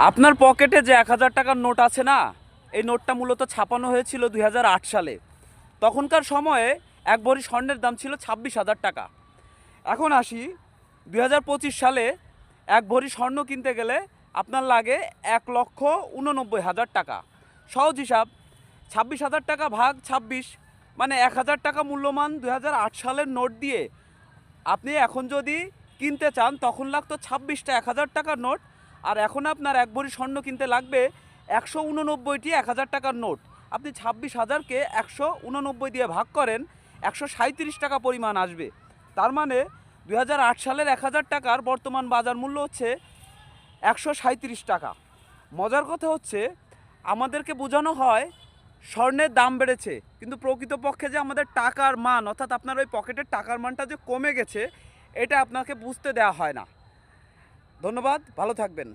আপনার পকেটে যে এক হাজার টাকার নোট আছে না, এই নোটটা মূলত ছাপানো হয়েছিল দুই হাজার আট সালে। তখনকার সময়ে এক ভরি স্বর্ণের দাম ছিল ছাব্বিশ হাজার টাকা। এখন আসি দু হাজার পঁচিশ সালে এক ভরি স্বর্ণ কিনতে গেলে আপনার লাগে এক লক্ষ উননব্বই হাজার টাকা। সহজ হিসাব, ছাব্বিশ হাজার টাকা ভাগ ছাব্বিশ মানে এক হাজার টাকা মূল্যমান দু হাজার আট সালের নোট দিয়ে আপনি এখন যদি কিনতে চান, তখন লাগতো ছাব্বিশটা এক হাজার টাকার নোট আর এখন আপনার এক ভরি স্বর্ণ কিনতে লাগবে একশো উননব্বইটি, এক হাজার টাকার নোট। আপনি ছাব্বিশ হাজারকে একশো উননব্বই দিয়ে ভাগ করেন, একশো সাঁত্রিশ টাকা পরিমাণ আসবে। তার মানে দু হাজার আট সালের এক হাজার টাকার বর্তমান বাজার মূল্য হচ্ছে একশো সাঁত্রিশ টাকা। মজার কথা হচ্ছে, আমাদেরকে বোঝানো হয় স্বর্ণের দাম বেড়েছে, কিন্তু প্রকৃতপক্ষে যে আমাদের টাকার মান, অর্থাৎ আপনার ওই পকেটের টাকার মানটা যে কমে গেছে, এটা আপনাকে বুঝতে দেওয়া হয় না। ধন্যবাদ ভালো থাকবেন।